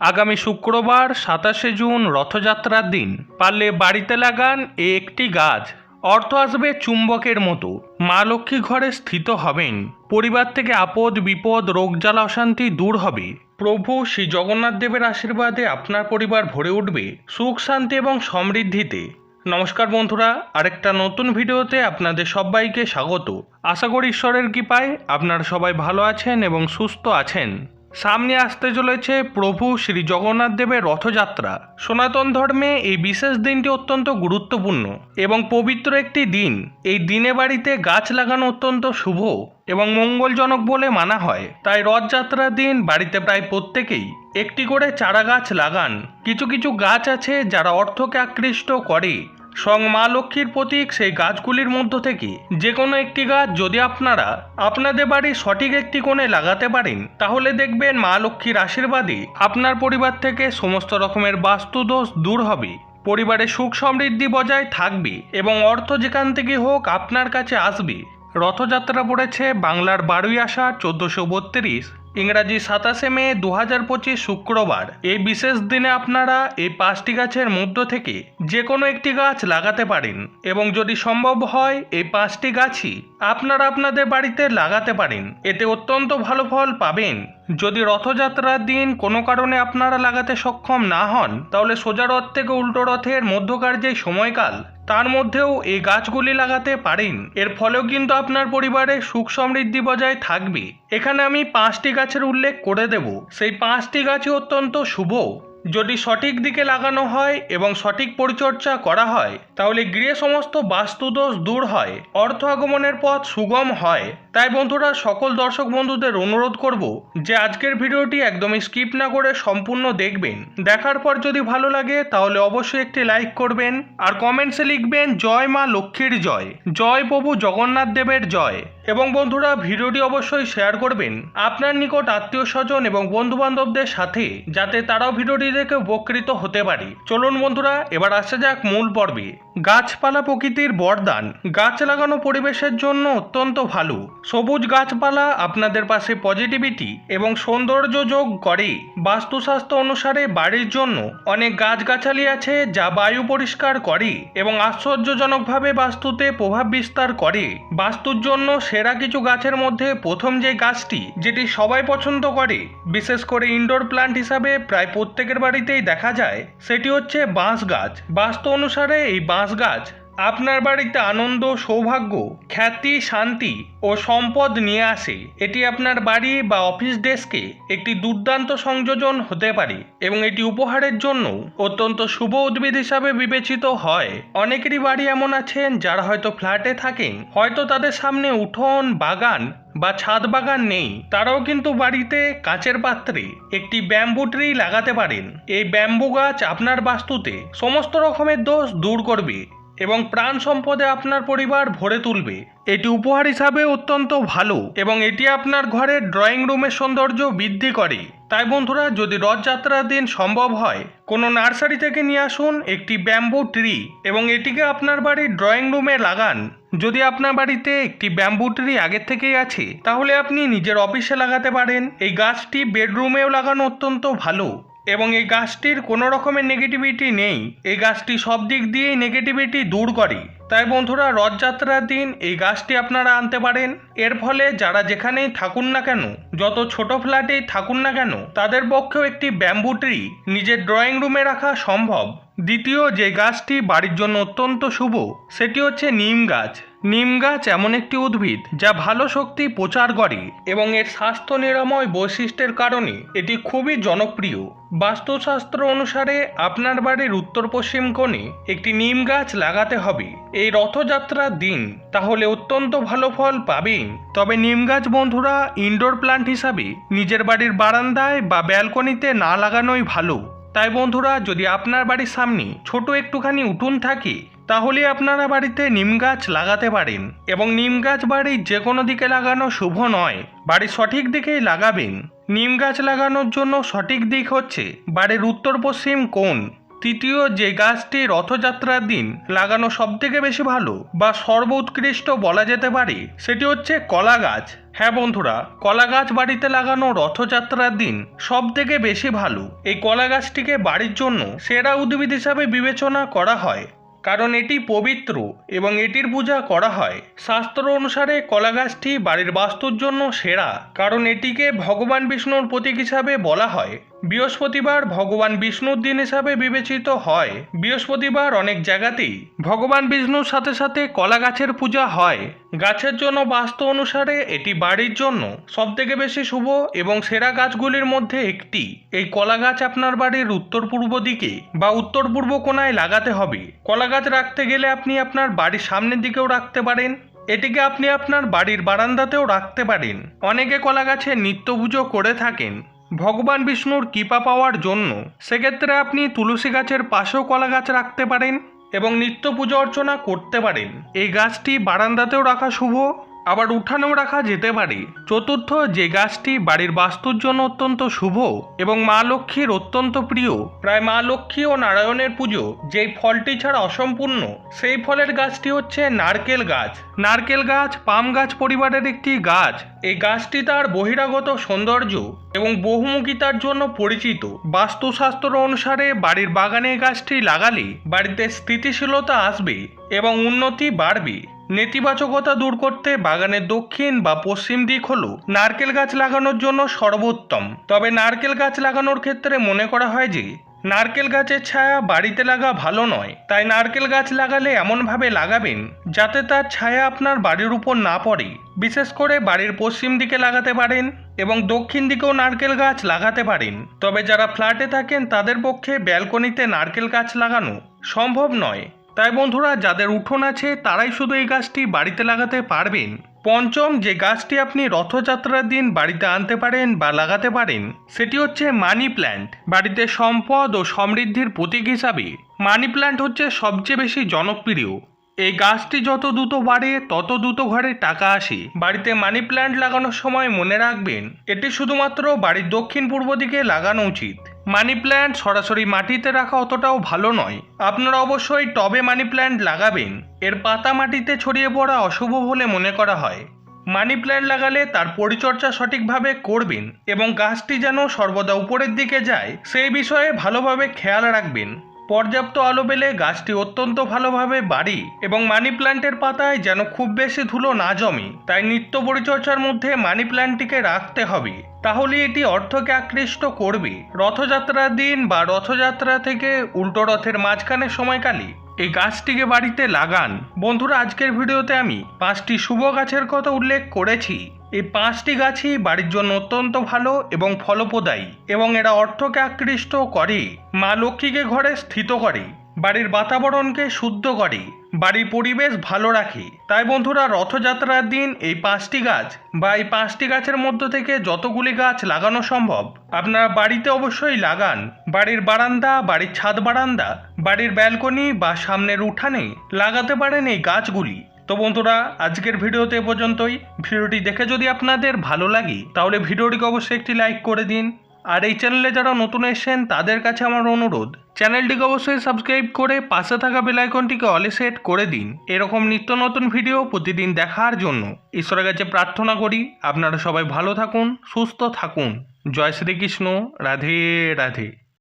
আগামী শুক্রবার সাতাশে জুন রথযাত্রার দিন। পারলে বাড়িতে লাগান এ একটি গাছ। অর্থ আসবে চুম্বকের মতো। মা লক্ষ্মী ঘরে স্থিত হবেন। পরিবার থেকে আপদ, বিপদ, রোগ, জ্বালা, অশান্তি দূর হবে। প্রভু শ্রী জগন্নাথ দেবের আশীর্বাদে আপনার পরিবার ভরে উঠবে সুখ, শান্তি এবং সমৃদ্ধিতে। নমস্কার বন্ধুরা, আরেকটা নতুন ভিডিওতে আপনাদের সবাইকে স্বাগত। আশা করি ঈশ্বরের কৃপায় আপনারা সবাই ভালো আছেন এবং সুস্থ আছেন। সামনে আসতে চলেছে প্রভু শ্রী জগন্নাথ দেবের রথযাত্রা। সনাতন ধর্মে এই বিশেষ দিনটি অত্যন্ত গুরুত্বপূর্ণ এবং পবিত্র একটি দিন। এই দিনে বাড়িতে গাছ লাগানো অত্যন্ত শুভ এবং মঙ্গলজনক বলে মানা হয়। তাই রথযাত্রার দিন বাড়িতে প্রায় প্রত্যেকেই একটি করে চারা গাছ লাগান। কিছু কিছু গাছ আছে যারা অর্থকে আকৃষ্ট করে মা লক্ষ্মীর প্রতীক সেই গাছগুলির মধ্য থেকে। যে কোনো একটি গাছ যদি আপনারা আপনাদের বাড়ির সঠিক একটি কোণে লাগাতে পারেন, তাহলে দেখবেন মা লক্ষ্মীর আশীর্বাদে আপনার পরিবার থেকে সমস্ত রকমের বাস্তুদোষ দূর হবে। পরিবারে সুখ সমৃদ্ধি বজায় থাকবে এবং অর্থ যেখান থেকে হোক আপনার কাছে আসবে। রথযাত্রা পড়েছে বাংলার বারোই আষাঢ় চোদ্দোশো বত্রিশ। ইংরাজি সাতাশে মে দু হাজার পঁচিশ শুক্রবার। এই বিশেষ দিনে আপনারা এই পাঁচটি গাছের মধ্য থেকে যে কোনো একটি গাছ লাগাতে পারেন এবং যদি সম্ভব হয় এই পাঁচটি গাছই আপনারা আপনাদের বাড়িতে লাগাতে পারেন। এতে অত্যন্ত ভালো ফল পাবেন। যদি রথযাত্রার দিন কোনো কারণে আপনারা লাগাতে সক্ষম না হন, তাহলে সোজা রথ থেকে উল্টো রথের মধ্যকার যে সময়কাল তার মধ্যেও এই গাছগুলি লাগাতে পারেন। এর ফলেও কিন্তু আপনার পরিবারে সুখ সমৃদ্ধি বজায় থাকবে। এখানে আমি পাঁচটি গাছের উল্লেখ করে দেব। সেই পাঁচটি গাছই অত্যন্ত শুভ। যদি সঠিক দিকে লাগানো হয় এবং সঠিক পরিচর্যা করা হয়, তাহলে গৃহে সমস্ত বাস্তুদোষ দূর হয়, অর্থ আগমনের পথ সুগম হয়। তাই বন্ধুরা, সকল দর্শক বন্ধুদের অনুরোধ করব যে আজকের ভিডিওটি একদমই স্কিপ না করে সম্পূর্ণ দেখবেন। দেখার পর যদি ভালো লাগে, তাহলে অবশ্যই একটি লাইক করবেন, আর কমেন্টসে লিখবেন, জয় মা লক্ষ্মীর জয়। জয় প্রভু জগন্নাথ দেবের জয়। এবং বন্ধুরা, ভিডিওটি অবশ্যই শেয়ার করবেন। আপনার নিকট আত্মীয় স্বজন এবং বন্ধুবান্ধবদের সাথে, যাতে তারাও ভিডিওটি দেখে উপকৃত হতে পারে। চলুন বন্ধুরা, এবার আসা যাক মূল পর্বে। গাছপালা প্রকৃতির বরদান। গাছ লাগানো পরিবেশের জন্য অত্যন্ত ভালো। সবুজ গাছপালা আপনাদের পাশে পজিটিভিটি এবং সৌন্দর্য যোগ করে। বাস্তুশাস্ত্র অনুসারে বাড়ির জন্য অনেক গাছগাছালি আছে যা বায়ু পরিষ্কার করে এবং আশ্চর্যজনকভাবে বাস্তুতে প্রভাব বিস্তার করে। বাস্তুর জন্য সেরা কিছু গাছের মধ্যে প্রথম যে গাছটি, যেটি সবাই পছন্দ করে, বিশেষ করে ইনডোর প্লান্ট হিসাবে প্রায় প্রত্যেকের বাড়িতেই দেখা যায়, সেটি হচ্ছে বাঁশ গাছ। বাস্তু অনুসারে এই বাঁশ গাছ আপনার বাড়িতে আনন্দ, সৌভাগ্য, খ্যাতি, শান্তি ও সম্পদ নিয়ে আসে। এটি আপনার বাড়ি বা অফিস ডেস্কে একটি দুর্দান্ত সংযোজন হতে পারে এবং এটি উপহারের জন্য অত্যন্ত শুভ উদ্ভিদ হিসাবে বিবেচিত হয়। অনেকেরই বাড়ি এমন আছেন যারা হয়তো ফ্ল্যাটে থাকেন, হয়তো তাদের সামনে উঠোন, বাগান বা ছাদ বাগান নেই, তারাও কিন্তু বাড়িতে কাঁচের পাত্রে একটি ব্যাম্বু ট্রি লাগাতে পারেন। এই ব্যাম্বু গাছ আপনার বাস্তুতে সমস্ত রকমের দোষ দূর করবে এবং প্রাণ সম্পদে আপনার পরিবার ভরে তুলবে। এটি উপহার হিসাবে অত্যন্ত ভালো এবং এটি আপনার ঘরের ড্রয়িং রুমের সৌন্দর্য বৃদ্ধি করে। তাই বন্ধুরা, যদি রথযাত্রার দিন সম্ভব হয়, কোনো নার্সারি থেকে নিয়ে আসুন একটি ব্যাম্বু ট্রি এবং এটিকে আপনার বাড়ির ড্রয়িং রুমে লাগান। যদি আপনার বাড়িতে একটি ব্যাম্বু ট্রি আগের থেকেই আছে, তাহলে আপনি নিজের অফিসে লাগাতে পারেন। এই গাছটি বেডরুমেও লাগানো অত্যন্ত ভালো এবং এই গাছটির কোনো রকমের নেগেটিভিটি নেই। এই গাছটি সব দিক দিয়েই নেগেটিভিটি দূর করে। তাই বন্ধুরা, রথযাত্রার দিন এই গাছটি আপনারা আনতে পারেন। এর ফলে যারা যেখানেই থাকুন না কেন, যত ছোট ফ্ল্যাটেই থাকুন না কেন, তাদের পক্ষেও একটি ব্যাম্বু ট্রি নিজের ড্রয়িং রুমে রাখা সম্ভব। দ্বিতীয় যে গাছটি বাড়ির জন্য অত্যন্ত শুভ, সেটি হচ্ছে নিম গাছ। নিম গাছ এমন একটি উদ্ভিদ যা ভালো শক্তি প্রচার করে এবং এর স্বাস্থ্য নিরাময় বৈশিষ্ট্যের কারণে এটি খুবই জনপ্রিয়। বাস্তুশাস্ত্র অনুসারে আপনার বাড়ির উত্তর পশ্চিম কোণে একটি নিম গাছ লাগাতে হবে। এই রথযাত্রার দিন তাহলে অত্যন্ত ভালো ফল পাবেন। তবে নিম গাছ বন্ধুরা ইনডোর প্লান্ট হিসাবে নিজের বাড়ির বারান্দায় বা ব্যালকনিতে না লাগানোই ভালো। তাই বন্ধুরা, যদি আপনার বাড়ির সামনে ছোট একটুখানি উঠুন থাকে, তাহলে আপনারা বাড়িতে নিম গাছ লাগাতে পারেন এবং নিম গাছ বাড়ির যে কোনো দিকে লাগানো শুভ নয় বাড়ির সঠিক দিকেই লাগাবেন। নিম গাছ লাগানোর জন্য সঠিক দিক হচ্ছে বাড়ির উত্তর পশ্চিম কোণ। তৃতীয় যে গাছটি রথযাত্রার দিন লাগানো সবথেকে বেশি ভালো বা সর্বোৎকৃষ্ট বলা যেতে পারে, সেটি হচ্ছে কলা গাছ। হ্যাঁ বন্ধুরা, কলা গাছ বাড়িতে লাগানো রথযাত্রার দিন সব থেকে বেশি ভালো। এই কলা গাছটিকে বাড়ির জন্য সেরা উদ্ভিদ হিসাবে বিবেচনা করা হয়। কারণ এটি পবিত্র এবং এটির পূজা করা হয়। শাস্ত্র অনুসারে কলা গাছটি বাড়ির বাস্তুর জন্য সেরা। কারণ এটিকে ভগবান বিষ্ণুর প্রতীক হিসাবে বলা হয়। বৃহস্পতিবার ভগবান বিষ্ণুর দিন হিসাবে বিবেচিত হয়। বৃহস্পতিবার অনেক জায়গাতেই ভগবান বিষ্ণুর সাথে সাথে কলা গাছের পূজা হয়। গাছের জন্য বাস্তু অনুসারে এটি বাড়ির জন্য সবথেকে বেশি শুভ এবং সেরা গাছগুলির মধ্যে একটি। এই কলা গাছ আপনার বাড়ির উত্তর পূর্ব দিকে বা উত্তর পূর্ব কোনায় লাগাতে হবে। কলা গাছ রাখতে গেলে আপনি আপনার বাড়ির সামনের দিকেও রাখতে পারেন। এটিকে আপনি আপনার বাড়ির বারান্দাতেও রাখতে পারেন। অনেকে কলা গাছের নিত্য পুজো করে থাকেন। ভগবান বিষ্ণুর কৃপা পাওয়ার জন্য সেক্ষেত্রে আপনি তুলসী গাছের পাশেও কলা গাছ রাখতে পারেন এবং নিত্য পুজো অর্চনা করতে পারেন। এই গাছটি বারান্দাতেও রাখা শুভ। আবার উঠানেও রাখা যেতে পারে। চতুর্থ, যে গাছটি বাড়ির বাস্তুর জন্য অত্যন্ত শুভ এবং মা লক্ষ্মীর অত্যন্ত প্রিয়, প্রায় মা লক্ষ্মী ও নারায়ণের পুজো, যেই ফলটি ছাড়া অসম্পূর্ণ, সেই ফলের গাছটি হচ্ছে নারকেল গাছ। নারকেল গাছ পাম গাছ পরিবারের একটি গাছ। এই গাছটি তার বহিরাগত সৌন্দর্য এবং বহুমুখিতার জন্য পরিচিত। বাস্তুশাস্ত্র অনুসারে বাড়ির বাগানে গাছটি লাগালে বাড়িতে স্থিতিশীলতা আসবে এবং উন্নতি বাড়বে। নেতিবাচকতা দূর করতে বাগানের দক্ষিণ বা পশ্চিম দিক হলো নারকেল গাছ লাগানোর জন্য সর্বোত্তম। তবে নারকেল গাছ লাগানোর ক্ষেত্রে মনে করা হয় যে, নারকেল গাছের ছায়া বাড়িতে লাগা ভালো নয়। তাই নারকেল গাছ লাগালে এমনভাবে লাগাবেন যাতে তার ছায়া আপনার বাড়ির উপর না পড়ে। বিশেষ করে বাড়ির পশ্চিম দিকে লাগাতে পারেন এবং দক্ষিণ দিকেও নারকেল গাছ লাগাতে পারেন। তবে যারা ফ্ল্যাটে থাকেন তাদের পক্ষে ব্যালকনিতে নারকেল গাছ লাগানো সম্ভব নয়। তাই বন্ধুরা, যাদের উঠোন আছে, তারাই শুধু এই গাছটি বাড়িতে লাগাতে পারবেন। পঞ্চম, যে গাছটি আপনি রথযাত্রার দিন বাড়িতে আনতে পারেন বা লাগাতে পারেন, সেটি হচ্ছে মানি প্ল্যান্ট। বাড়িতে সম্পদ ও সমৃদ্ধির প্রতীক হিসাবে, মানি প্ল্যান্ট হচ্ছে সবচেয়ে বেশি জনপ্রিয়। এই গাছটি যত দ্রুত বাড়ে, তত দ্রুত ঘরে টাকা আসে। বাড়িতে মানি প্ল্যান্ট লাগানোর সময় মনে রাখবেন, এটি শুধুমাত্র বাড়ির দক্ষিণ পূর্ব দিকে লাগানো উচিত। মানি প্ল্যান্ট সরাসরি মাটিতে রাখা অতটাও ভালো নয়। আপনারা অবশ্যই টবে মানি প্ল্যান্ট লাগাবেন। এর পাতা মাটিতে ছড়িয়ে পড়া অশুভ বলে মনে করা হয়। মানি প্ল্যান্ট লাগালে তার পরিচর্যা সঠিকভাবে করবেন এবং গাছটি যেন সর্বদা উপরের দিকে যায়, সেই বিষয়ে ভালোভাবে খেয়াল রাখবেন। পর্যাপ্ত আলো পেলে গাছটি অত্যন্ত ভালোভাবে বাড়ি এবং মানি প্ল্যান্টের পাতায় যেন খুব বেশি ধুলো না জমে। তাই নিত্য পরিচর্যার মধ্যে মানি প্ল্যান্টটিকে রাখতে হবে। তাহলে এটি অর্থকে আকৃষ্ট করবে। রথযাত্রার দিন বা রথযাত্রা থেকে উল্টো রথের মাঝখানে সময়কালে এই গাছটিকে বাড়িতে লাগান। বন্ধুরা, আজকের ভিডিওতে আমি পাঁচটি শুভ গাছের কথা উল্লেখ করেছি। এই পাঁচটি গাছই বাড়ির জন্য অত্যন্ত ভালো এবং ফলপ্রদায়ী এবং এরা অর্থকে আকৃষ্ট করে, মা লক্ষ্মীকে ঘরে স্থিত করে, বাড়ির বাতাবরণকে শুদ্ধ করে, বাড়ির পরিবেশ ভালো রাখে। তাই বন্ধুরা, রথযাত্রার দিন এই পাঁচটি গাছ বা এই পাঁচটি গাছের মধ্য থেকে যতগুলি গাছ লাগানো সম্ভব, আপনারা বাড়িতে অবশ্যই লাগান। বাড়ির বারান্দা, বাড়ির ছাদ বারান্দা, বাড়ির ব্যালকনি বা সামনের উঠানে লাগাতে পারেন এই গাছগুলি। তো বন্ধুরা, আজকের ভিডিওতে এ পর্যন্তই। ভিডিওটি দেখে যদি আপনাদের ভালো লাগে, তাহলে ভিডিওটিকে অবশ্যই একটি লাইক করে দিন। আর এই চ্যানেলে যারা নতুন এসেছেন, তাদের কাছে আমার অনুরোধ, চ্যানেলটিকে অবশ্যই সাবস্ক্রাইব করে পাশে থাকা বেল আইকনটিকে অলে সেট করে দিন। এরকম নিত্য নতুন ভিডিও প্রতিদিন দেখার জন্য ঈশ্বরের কাছে প্রার্থনা করি, আপনারা সবাই ভালো থাকুন, সুস্থ থাকুন। জয় শ্রীকৃষ্ণ, রাধে রাধে।